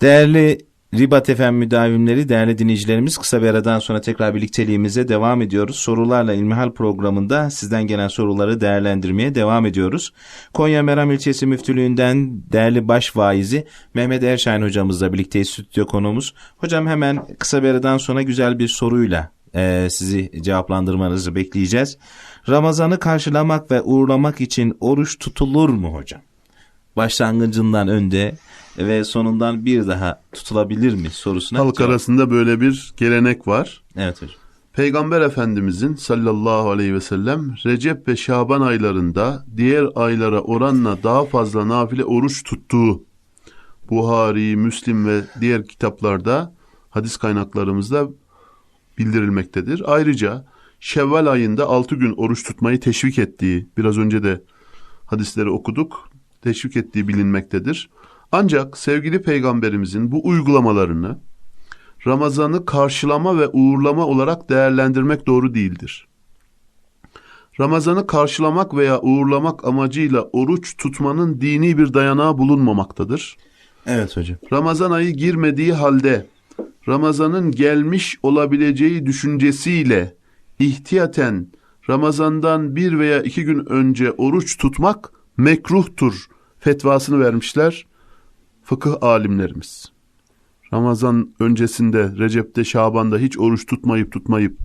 Değerli Ribat FM müdavimleri, değerli dinleyicilerimiz kısa bir aradan sonra tekrar birlikteliğimize devam ediyoruz. Sorularla İlmihal programında sizden gelen soruları değerlendirmeye devam ediyoruz. Konya Meram İlçesi Müftülüğü'nden değerli baş vaizi Mehmet Erşahin hocamızla birlikteyiz stüdyo konuğumuz. Hocam hemen kısa bir aradan sonra güzel bir soruyla e, sizi cevaplandırmanızı bekleyeceğiz. Ramazan'ı karşılamak ve uğurlamak için oruç tutulur mu hocam? Başlangıcından önde ve sonundan bir daha tutulabilir mi sorusuna Halk cevap- arasında böyle bir gelenek var. Evet hocam. Peygamber Efendimizin sallallahu aleyhi ve sellem Recep ve Şaban aylarında diğer aylara oranla daha fazla nafile oruç tuttuğu Buhari, Müslim ve diğer kitaplarda hadis kaynaklarımızda bildirilmektedir. Ayrıca Şevval ayında 6 gün oruç tutmayı teşvik ettiği, biraz önce de hadisleri okuduk, teşvik ettiği bilinmektedir. Ancak sevgili peygamberimizin bu uygulamalarını Ramazan'ı karşılama ve uğurlama olarak değerlendirmek doğru değildir. Ramazan'ı karşılamak veya uğurlamak amacıyla oruç tutmanın dini bir dayanağı bulunmamaktadır. Evet hocam. Ramazan ayı girmediği halde Ramazan'ın gelmiş olabileceği düşüncesiyle ihtiyaten Ramazan'dan bir veya iki gün önce oruç tutmak mekruhtur fetvasını vermişler fıkıh alimlerimiz. Ramazan öncesinde Recep'te Şaban'da hiç oruç tutmayıp tutmayıp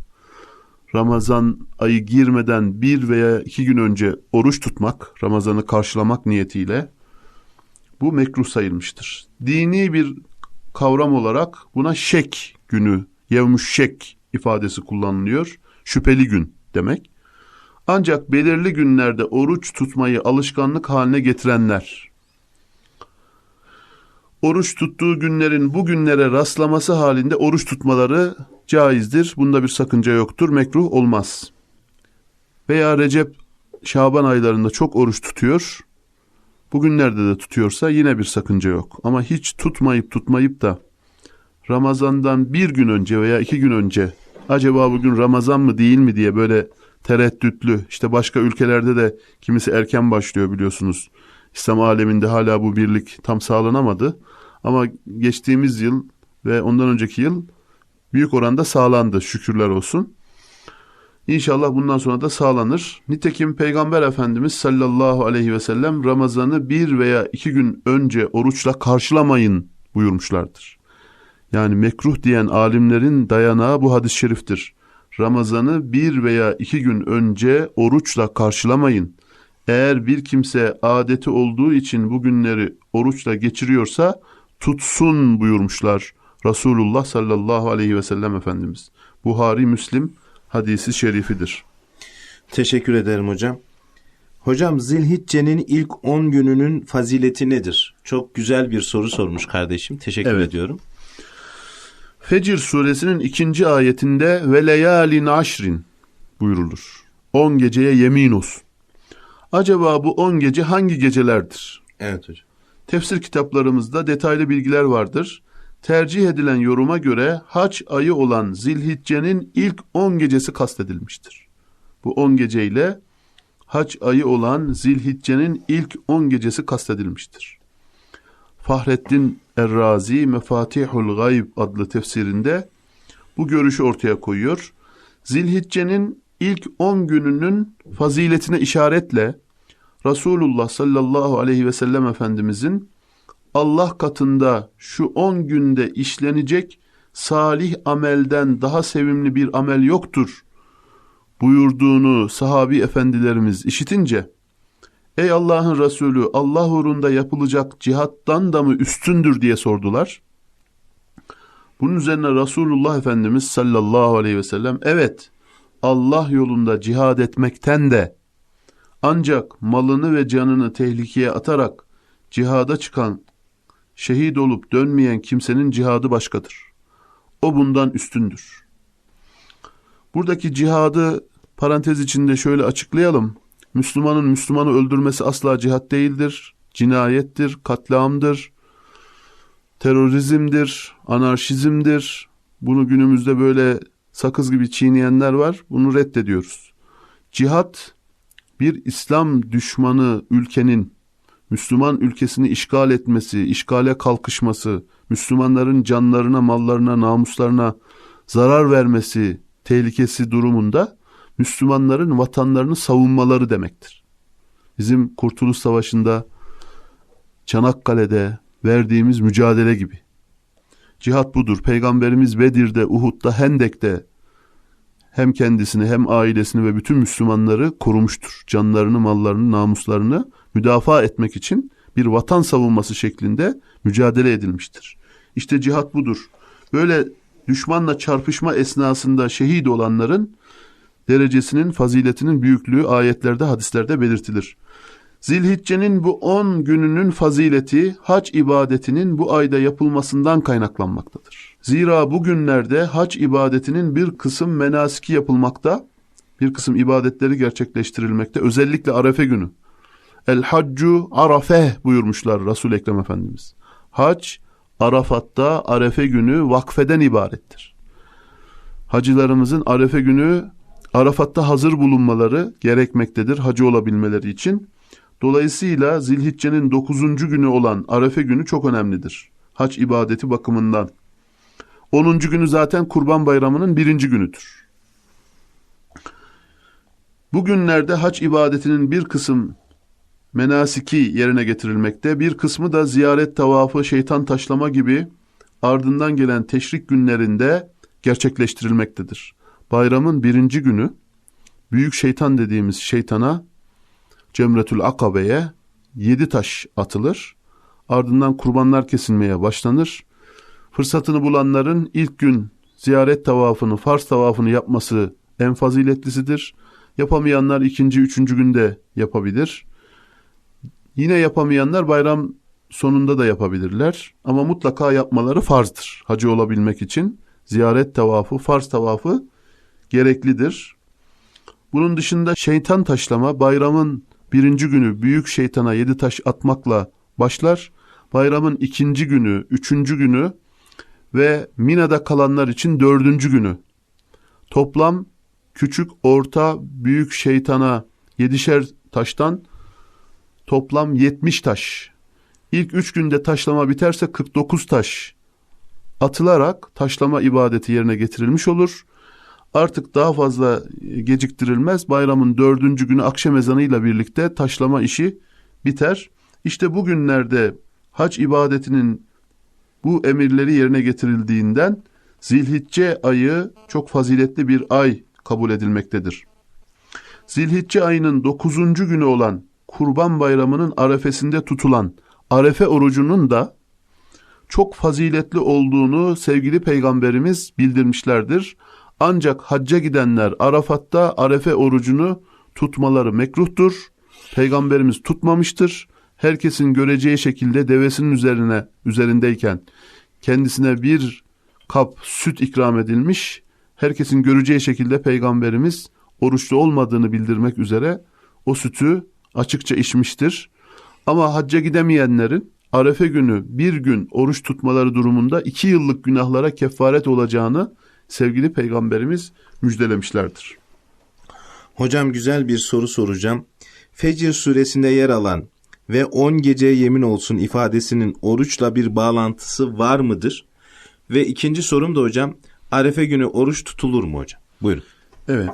Ramazan ayı girmeden bir veya iki gün önce oruç tutmak, Ramazan'ı karşılamak niyetiyle bu mekruh sayılmıştır. Dini bir kavram olarak buna şek günü, yevmüş şek ifadesi kullanılıyor. Şüpheli gün demek. Ancak belirli günlerde oruç tutmayı alışkanlık haline getirenler, oruç tuttuğu günlerin bu günlere rastlaması halinde oruç tutmaları caizdir. Bunda bir sakınca yoktur, mekruh olmaz. Veya Recep, Şaban aylarında çok oruç tutuyor, bugünlerde de tutuyorsa yine bir sakınca yok. Ama hiç tutmayıp tutmayıp da Ramazan'dan bir gün önce veya iki gün önce acaba bugün Ramazan mı değil mi diye böyle tereddütlü işte başka ülkelerde de kimisi erken başlıyor biliyorsunuz. İslam aleminde hala bu birlik tam sağlanamadı. Ama geçtiğimiz yıl ve ondan önceki yıl büyük oranda sağlandı şükürler olsun. İnşallah bundan sonra da sağlanır. Nitekim Peygamber Efendimiz sallallahu aleyhi ve sellem Ramazan'ı bir veya iki gün önce oruçla karşılamayın buyurmuşlardır. Yani mekruh diyen alimlerin dayanağı bu hadis-i şeriftir. Ramazan'ı bir veya iki gün önce oruçla karşılamayın. Eğer bir kimse adeti olduğu için bu günleri oruçla geçiriyorsa tutsun buyurmuşlar Resulullah sallallahu aleyhi ve sellem Efendimiz. Buhari Müslim hadisi şerifidir. Teşekkür ederim hocam. Hocam Zilhicce'nin ilk 10 gününün fazileti nedir? Çok güzel bir soru sormuş kardeşim. Teşekkür Evet. ediyorum. Fecir suresinin ikinci ayetinde ve leyalin aşrin buyurulur. On geceye yemin olsun. Acaba bu on gece hangi gecelerdir? Evet hocam. Tefsir kitaplarımızda detaylı bilgiler vardır. Tercih edilen yoruma göre haç ayı olan Zilhicce'nin ilk 10 gecesi kastedilmiştir. Bu 10 geceyle haç ayı olan Zilhicce'nin ilk 10 gecesi kastedilmiştir. Fahrettin Errazi Mefatihul Gayb adlı tefsirinde bu görüşü ortaya koyuyor. Zilhicce'nin ilk 10 gününün faziletine işaretle Resulullah sallallahu aleyhi ve sellem Efendimizin Allah katında şu 10 günde işlenecek salih amelden daha sevimli bir amel yoktur buyurduğunu sahabi efendilerimiz işitince Ey Allah'ın Resulü Allah uğrunda yapılacak cihattan da mı üstündür diye sordular. Bunun üzerine Resulullah Efendimiz sallallahu aleyhi ve sellem evet Allah yolunda cihad etmekten de ancak malını ve canını tehlikeye atarak cihada çıkan, şehit olup dönmeyen kimsenin cihadı başkadır. O bundan üstündür. Buradaki cihadı parantez içinde şöyle açıklayalım. Müslümanın Müslümanı öldürmesi asla cihat değildir. Cinayettir, katliamdır, terörizmdir, anarşizmdir. Bunu günümüzde böyle sakız gibi çiğneyenler var. Bunu reddediyoruz. Cihat bir İslam düşmanı ülkenin Müslüman ülkesini işgal etmesi, işgale kalkışması, Müslümanların canlarına, mallarına, namuslarına zarar vermesi tehlikesi durumunda Müslümanların vatanlarını savunmaları demektir. Bizim Kurtuluş Savaşı'nda Çanakkale'de verdiğimiz mücadele gibi. Cihat budur. Peygamberimiz Bedir'de, Uhud'da, Hendek'te hem kendisini hem ailesini ve bütün Müslümanları korumuştur. Canlarını, mallarını, namuslarını müdafaa etmek için bir vatan savunması şeklinde mücadele edilmiştir. İşte cihat budur. Böyle düşmanla çarpışma esnasında şehit olanların derecesinin, faziletinin büyüklüğü ayetlerde, hadislerde belirtilir. Zilhicce'nin bu 10 gününün fazileti hac ibadetinin bu ayda yapılmasından kaynaklanmaktadır. Zira bu günlerde hac ibadetinin bir kısım menasiki yapılmakta, bir kısım ibadetleri gerçekleştirilmekte. Özellikle Arefe günü. El haccu arafe buyurmuşlar Resul Ekrem Efendimiz. Hac Arafat'ta Arefe günü vakfeden ibarettir. Hacılarımızın Arefe günü Arafat'ta hazır bulunmaları gerekmektedir hacı olabilmeleri için. Dolayısıyla Zilhicce'nin 9. günü olan Arefe günü çok önemlidir. Hac ibadeti bakımından. 10. günü zaten Kurban Bayramı'nın birinci günüdür. Bugünlerde hac ibadetinin bir kısım menasiki yerine getirilmekte, bir kısmı da ziyaret tavafı, şeytan taşlama gibi ardından gelen teşrik günlerinde gerçekleştirilmektedir. Bayramın birinci günü büyük şeytan dediğimiz şeytana Cemretül Akabe'ye yedi taş atılır. Ardından kurbanlar kesilmeye başlanır. Fırsatını bulanların ilk gün ziyaret tavafını, farz tavafını yapması en faziletlisidir. Yapamayanlar ikinci, üçüncü günde yapabilir. Yine yapamayanlar bayram sonunda da yapabilirler. Ama mutlaka yapmaları farzdır. Hacı olabilmek için ziyaret tavafı, farz tavafı gereklidir. Bunun dışında şeytan taşlama bayramın birinci günü büyük şeytana yedi taş atmakla başlar. Bayramın ikinci günü, üçüncü günü ve Mina'da kalanlar için dördüncü günü. Toplam küçük, orta, büyük şeytana yedişer taştan toplam 70 taş. İlk üç günde taşlama biterse 49 taş atılarak taşlama ibadeti yerine getirilmiş olur. Artık daha fazla geciktirilmez. Bayramın dördüncü günü akşam ezanıyla birlikte taşlama işi biter. İşte bugünlerde hac ibadetinin bu emirleri yerine getirildiğinden Zilhicce ayı çok faziletli bir ay kabul edilmektedir. Zilhicce ayının dokuzuncu günü olan Kurban Bayramı'nın arefesinde tutulan arefe orucunun da çok faziletli olduğunu sevgili peygamberimiz bildirmişlerdir. Ancak hacca gidenler Arafat'ta arefe orucunu tutmaları mekruhtur. Peygamberimiz tutmamıştır. Herkesin göreceği şekilde devesinin üzerine üzerindeyken kendisine bir kap süt ikram edilmiş. Herkesin göreceği şekilde peygamberimiz oruçlu olmadığını bildirmek üzere o sütü açıkça içmiştir. Ama hacca gidemeyenlerin Arefe günü bir gün oruç tutmaları durumunda iki yıllık günahlara kefaret olacağını sevgili peygamberimiz müjdelemişlerdir. Hocam güzel bir soru soracağım. Fecr suresinde yer alan ve 10 gece yemin olsun ifadesinin oruçla bir bağlantısı var mıdır? Ve ikinci sorum da hocam Arefe günü oruç tutulur mu hocam? Buyurun. Evet.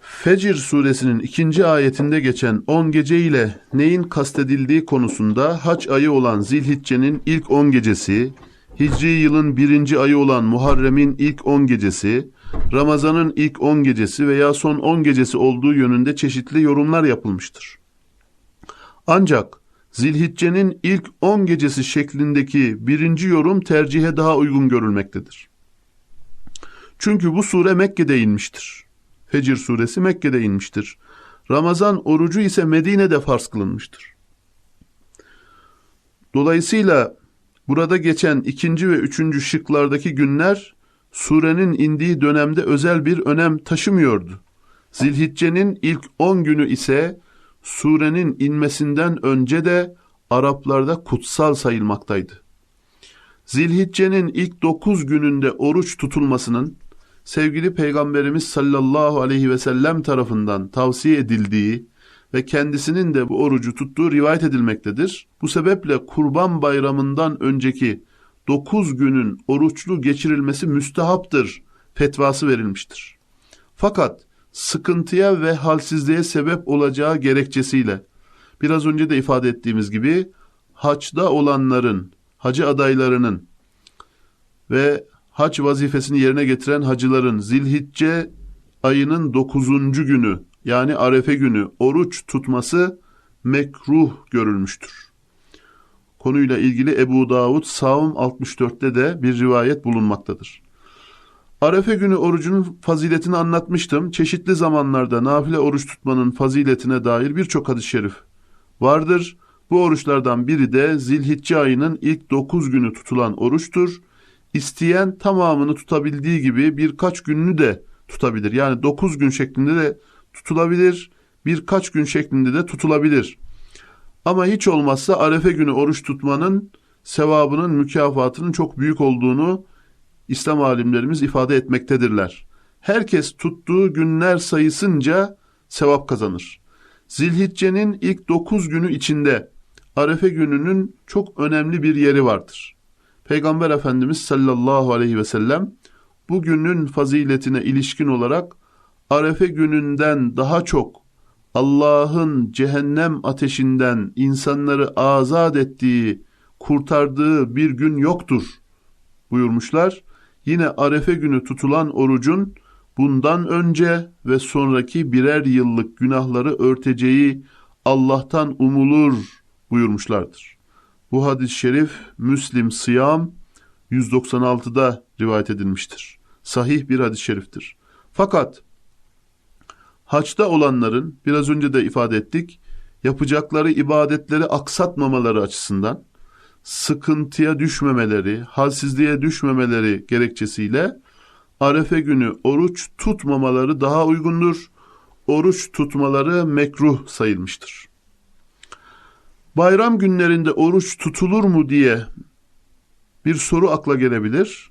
Fecr suresinin ikinci ayetinde geçen 10 gece ile neyin kastedildiği konusunda haç ayı olan Zilhicce'nin ilk 10 gecesi, Hicri yılın birinci ayı olan Muharrem'in ilk 10 gecesi, Ramazan'ın ilk 10 gecesi veya son 10 gecesi olduğu yönünde çeşitli yorumlar yapılmıştır. Ancak Zilhicce'nin ilk 10 gecesi şeklindeki birinci yorum tercihe daha uygun görülmektedir. Çünkü bu sure Mekke'de inmiştir. Fecir suresi Mekke'de inmiştir. Ramazan orucu ise Medine'de farz kılınmıştır. Dolayısıyla burada geçen ikinci ve üçüncü şıklardaki günler surenin indiği dönemde özel bir önem taşımıyordu. Zilhicce'nin ilk on günü ise surenin inmesinden önce de Araplarda kutsal sayılmaktaydı. Zilhicce'nin ilk dokuz gününde oruç tutulmasının sevgili Peygamberimiz sallallahu aleyhi ve sellem tarafından tavsiye edildiği ve kendisinin de bu orucu tuttuğu rivayet edilmektedir. Bu sebeple Kurban Bayramı'ndan önceki 9 günün oruçlu geçirilmesi müstehaptır fetvası verilmiştir. Fakat sıkıntıya ve halsizliğe sebep olacağı gerekçesiyle biraz önce de ifade ettiğimiz gibi haçta olanların, hacı adaylarının ve hac vazifesini yerine getiren hacıların zilhicce ayının 9. günü yani arefe günü oruç tutması mekruh görülmüştür. Konuyla ilgili Ebu Davud Savm 64'te de bir rivayet bulunmaktadır. Arefe günü orucunun faziletini anlatmıştım. Çeşitli zamanlarda nafile oruç tutmanın faziletine dair birçok hadis-i şerif vardır. Bu oruçlardan biri de Zilhicce ayının ilk 9 günü tutulan oruçtur. İsteyen tamamını tutabildiği gibi birkaç gününü de tutabilir. Yani 9 gün şeklinde de tutulabilir, birkaç gün şeklinde de tutulabilir. Ama hiç olmazsa Arefe günü oruç tutmanın sevabının, mükafatının çok büyük olduğunu İslam alimlerimiz ifade etmektedirler. Herkes tuttuğu günler sayısınca sevap kazanır. Zilhicce'nin ilk 9 günü içinde Arefe gününün çok önemli bir yeri vardır. Peygamber Efendimiz sallallahu aleyhi ve sellem bu günün faziletine ilişkin olarak Arefe gününden daha çok Allah'ın cehennem ateşinden insanları azat ettiği, kurtardığı bir gün yoktur buyurmuşlar. Yine Arefe günü tutulan orucun bundan önce ve sonraki birer yıllık günahları örteceği Allah'tan umulur buyurmuşlardır. Bu hadis-i şerif Müslim Sıyam 196'da rivayet edilmiştir. Sahih bir hadis-i şeriftir. Fakat haçta olanların biraz önce de ifade ettik yapacakları ibadetleri aksatmamaları açısından sıkıntıya düşmemeleri, halsizliğe düşmemeleri gerekçesiyle Arefe günü oruç tutmamaları daha uygundur. Oruç tutmaları mekruh sayılmıştır. Bayram günlerinde oruç tutulur mu diye bir soru akla gelebilir.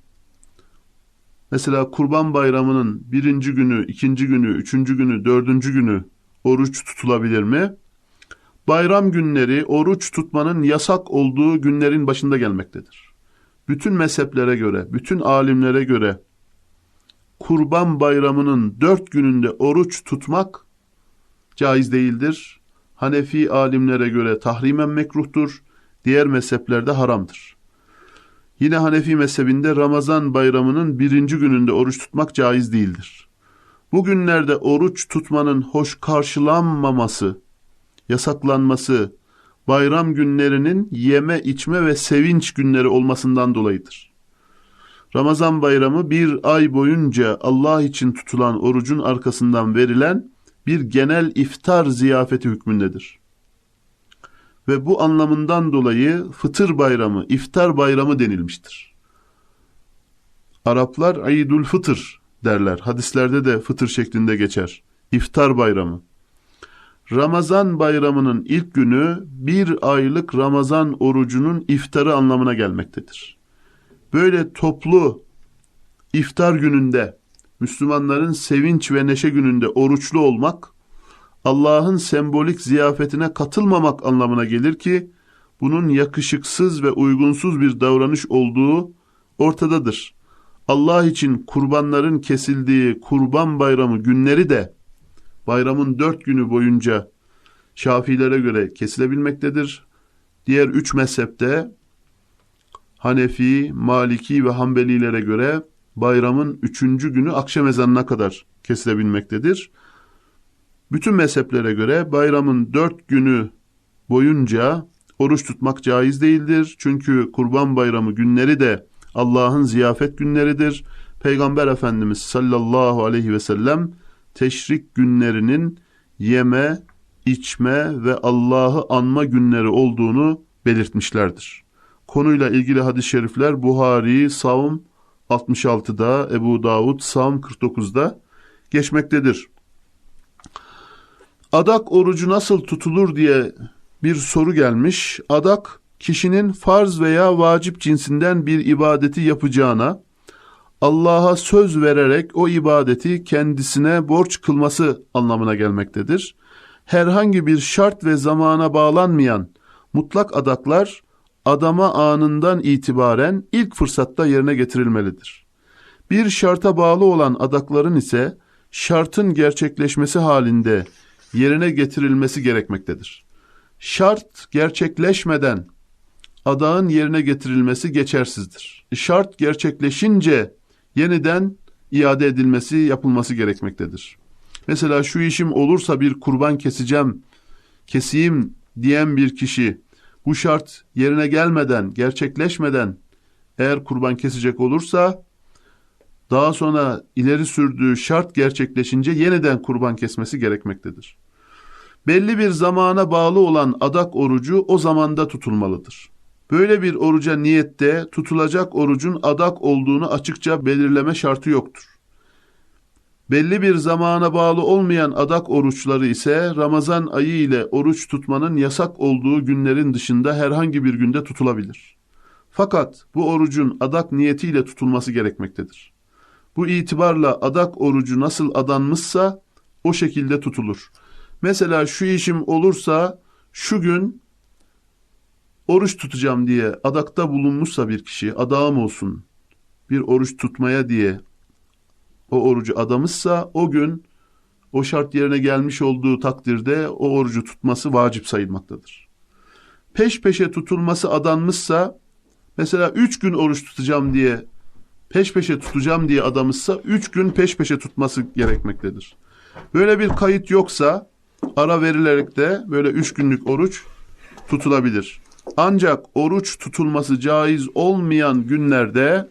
Mesela Kurban Bayramı'nın birinci günü, ikinci günü, üçüncü günü, dördüncü günü oruç tutulabilir mi? Bayram günleri oruç tutmanın yasak olduğu günlerin başında gelmektedir. Bütün mezheplere göre, bütün alimlere göre Kurban Bayramı'nın dört gününde oruç tutmak caiz değildir. Hanefi alimlere göre tahrimen mekruhtur, diğer mezheplerde haramdır. Yine Hanefi mezhebinde Ramazan bayramının birinci gününde oruç tutmak caiz değildir. Bu günlerde oruç tutmanın hoş karşılanmaması, yasaklanması, bayram günlerinin yeme, içme ve sevinç günleri olmasından dolayıdır. Ramazan bayramı bir ay boyunca Allah için tutulan orucun arkasından verilen bir genel iftar ziyafeti hükmündedir. Ve bu anlamından dolayı fıtır bayramı, iftar bayramı denilmiştir. Araplar Eidül Fıtır derler. Hadislerde de fıtır şeklinde geçer. İftar bayramı. Ramazan bayramının ilk günü bir aylık Ramazan orucunun iftarı anlamına gelmektedir. Böyle toplu iftar gününde Müslümanların sevinç ve neşe gününde oruçlu olmak Allah'ın sembolik ziyafetine katılmamak anlamına gelir ki bunun yakışıksız ve uygunsuz bir davranış olduğu ortadadır. Allah için kurbanların kesildiği kurban bayramı günleri de bayramın dört günü boyunca Şafilere göre kesilebilmektedir. Diğer üç mezhepte Hanefi, Maliki ve Hanbelilere göre bayramın üçüncü günü akşam ezanına kadar kesilebilmektedir. Bütün mezheplere göre bayramın dört günü boyunca oruç tutmak caiz değildir. Çünkü kurban bayramı günleri de Allah'ın ziyafet günleridir. Peygamber Efendimiz sallallahu aleyhi ve sellem teşrik günlerinin yeme, içme ve Allah'ı anma günleri olduğunu belirtmişlerdir. Konuyla ilgili hadis-i şerifler Buhari, Savm 66'da, Ebu Davud, Savm 49'da geçmektedir. Adak orucu nasıl tutulur diye bir soru gelmiş. Adak kişinin farz veya vacip cinsinden bir ibadeti yapacağına Allah'a söz vererek o ibadeti kendisine borç kılması anlamına gelmektedir. herhangi bir şart ve zamana bağlanmayan mutlak adaklar adama anından itibaren ilk fırsatta yerine getirilmelidir. Bir şarta bağlı olan adakların ise şartın gerçekleşmesi halinde yerine getirilmesi gerekmektedir. Şart gerçekleşmeden adağın yerine getirilmesi geçersizdir. Şart gerçekleşince yeniden iade edilmesi yapılması gerekmektedir. Mesela şu işim olursa bir kurban keseceğim, keseyim diyen bir kişi bu şart yerine gelmeden, gerçekleşmeden eğer kurban kesecek olursa daha sonra ileri sürdüğü şart gerçekleşince yeniden kurban kesmesi gerekmektedir. Belli bir zamana bağlı olan adak orucu o zamanda tutulmalıdır. Böyle bir oruca niyette tutulacak orucun adak olduğunu açıkça belirleme şartı yoktur. Belli bir zamana bağlı olmayan adak oruçları ise Ramazan ayı ile oruç tutmanın yasak olduğu günlerin dışında herhangi bir günde tutulabilir. Fakat bu orucun adak niyetiyle tutulması gerekmektedir. Bu itibarla adak orucu nasıl adanmışsa o şekilde tutulur. Mesela şu işim olursa şu gün oruç tutacağım diye adakta bulunmuşsa bir kişi adağım olsun bir oruç tutmaya diye o orucu adamışsa o gün o şart yerine gelmiş olduğu takdirde o orucu tutması vacip sayılmaktadır. Peş peşe tutulması adanmışsa mesela üç gün oruç tutacağım diye peş peşe tutacağım diye adamışsa üç gün peş peşe tutması gerekmektedir. Böyle bir kayıt yoksa ara verilerek de böyle üç günlük oruç tutulabilir. Ancak oruç tutulması caiz olmayan günlerde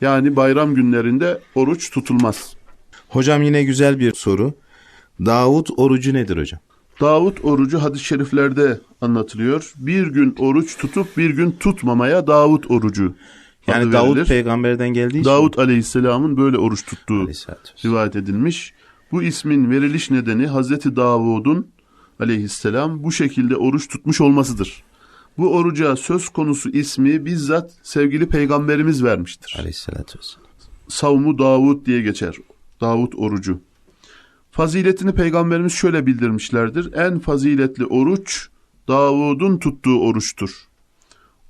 yani bayram günlerinde oruç tutulmaz. Hocam yine güzel bir soru. Davut orucu nedir hocam? Davut orucu hadis-i şeriflerde anlatılıyor. Bir gün oruç tutup bir gün tutmamaya Davut orucu Yani adı Davut verilir. peygamberden geldiği için. Davut aleyhisselamın böyle oruç tuttuğu rivayet edilmiş. Bu ismin veriliş nedeni Hazreti Davud'un aleyhisselam bu şekilde oruç tutmuş olmasıdır. Bu oruca söz konusu ismi bizzat sevgili peygamberimiz vermiştir. Aleyhisselatü vesselam. Savmu Davud diye geçer. Davud orucu. Faziletini peygamberimiz şöyle bildirmişlerdir. En faziletli oruç Davud'un tuttuğu oruçtur.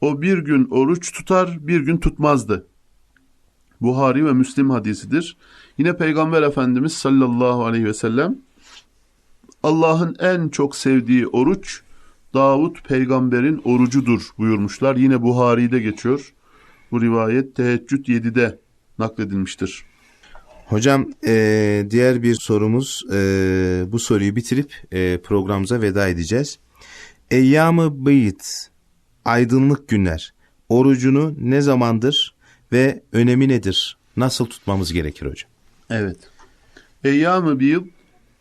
O bir gün oruç tutar, bir gün tutmazdı. Buhari ve Müslim hadisidir. Yine Peygamber Efendimiz sallallahu aleyhi ve sellem Allah'ın en çok sevdiği oruç Davud peygamberin orucudur buyurmuşlar. Yine Buhari'de geçiyor. Bu rivayet Teheccüd 7'de nakledilmiştir. Hocam eee, diğer bir sorumuz eee, bu soruyu bitirip eee, programımıza veda edeceğiz. Eyyam-ı Bıyıt aydınlık günler orucunu ne zamandır ve önemi nedir? Nasıl tutmamız gerekir hocam? Evet. Eyyam-ı bir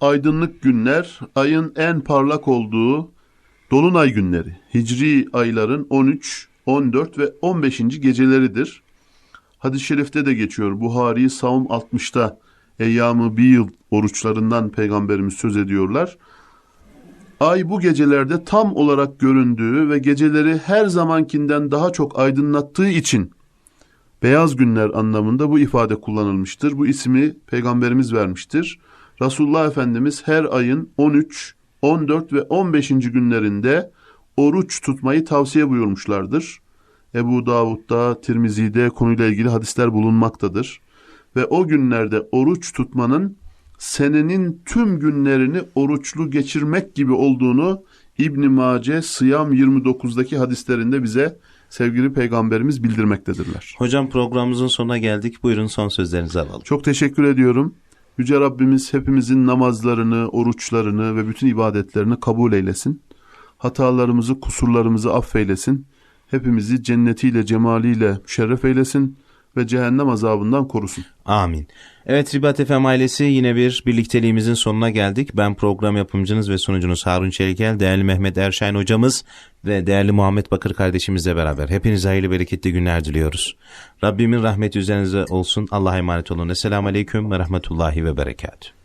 aydınlık günler, ayın en parlak olduğu dolunay günleri. Hicri ayların 13, 14 ve 15. geceleridir. Hadis-i şerifte de geçiyor. Buhari Savm 60'ta Eyyam-ı bir oruçlarından peygamberimiz söz ediyorlar. Ay bu gecelerde tam olarak göründüğü ve geceleri her zamankinden daha çok aydınlattığı için beyaz günler anlamında bu ifade kullanılmıştır. Bu ismi peygamberimiz vermiştir. Resulullah Efendimiz her ayın 13, 14 ve 15. günlerinde oruç tutmayı tavsiye buyurmuşlardır. Ebu Davud'da, Tirmizi'de konuyla ilgili hadisler bulunmaktadır. Ve o günlerde oruç tutmanın senenin tüm günlerini oruçlu geçirmek gibi olduğunu İbn Mace Sıyam 29'daki hadislerinde bize sevgili peygamberimiz bildirmektedirler. Hocam programımızın sonuna geldik. Buyurun son sözlerinizi alalım. Çok teşekkür ediyorum. Yüce Rabbimiz hepimizin namazlarını, oruçlarını ve bütün ibadetlerini kabul eylesin. Hatalarımızı, kusurlarımızı affeylesin. Hepimizi cennetiyle, cemaliyle müşerref eylesin ve cehennem azabından korusun. Amin. Evet Ribat FM ailesi yine bir birlikteliğimizin sonuna geldik. Ben program yapımcınız ve sunucunuz Harun Çelikel, değerli Mehmet Erşayn hocamız ve değerli Muhammed Bakır kardeşimizle beraber hepinize hayırlı bereketli günler diliyoruz. Rabbimin rahmeti üzerinize olsun. Allah'a emanet olun. Esselamu Aleyküm ve Rahmetullahi ve Berekatuhu.